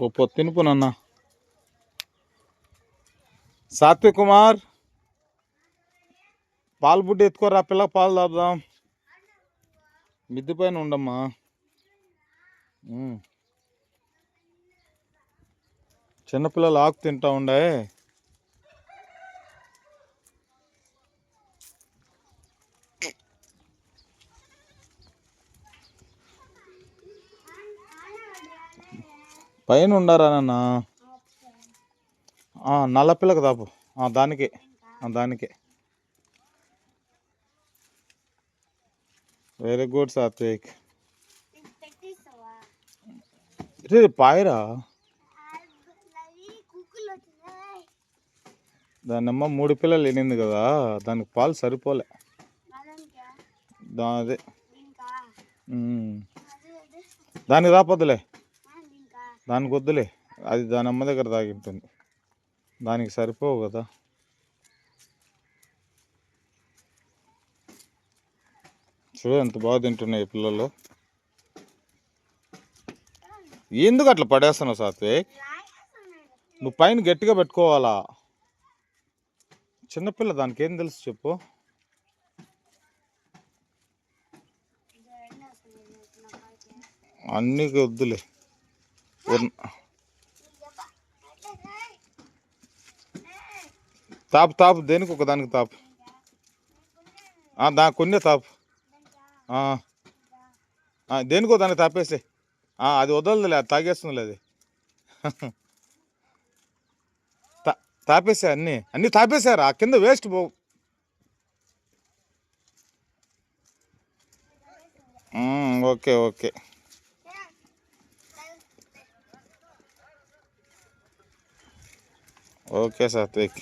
ఓ పొత్తు తినుపునన్న సాత్విక్ కుమార్ పాలు బుడ్డి ఎత్తుకోరా పిల్ల పాలు తాపుదాం మిద్ది పైన ఉండమ్మా చిన్నపిల్లలు ఆకు తింటా ఉండే. పైన ఉండారా నాన్న? నల్ల పిల్లకి దాపు. ఆ, దానికే. దానికే. Very good Satvik. రే పాయరా? దాన్నమ్మ మూడు పిల్లలు ఎనింది కదా దానికి పాలు సరిపోలే. దా అదే. దానికి రాపొద్దులే దానికి వద్దులే అది దాని అమ్మ దగ్గర తాగింటుంది. దానికి సరిపోవు కదా. చూడు ఎంత బాగా తింటున్నాయి ఈ పిల్లలు. ఎందుకు అట్లా పడేస్తున్నావు సాత్విక్ నువ్వు పైన గట్టిగా పెట్టుకోవాలా? చిన్నపిల్ల దానికి ఏం తెలుసు చెప్పు. అన్నీ వద్దులే. తాపు తాపు దేనికి ఒక దానికి తాపు? దా కొన్నే తాపు. దేనికో దాన్ని తాపేసే. అది వదలదులే అది తాగేస్తుందిలే అది. తాపేసే తాపేసా అన్నీ. అన్నీ తాపేశారు ఆ కింద వేస్ట్ పో ఓకే ఓకే. ఓకే సాత్విక్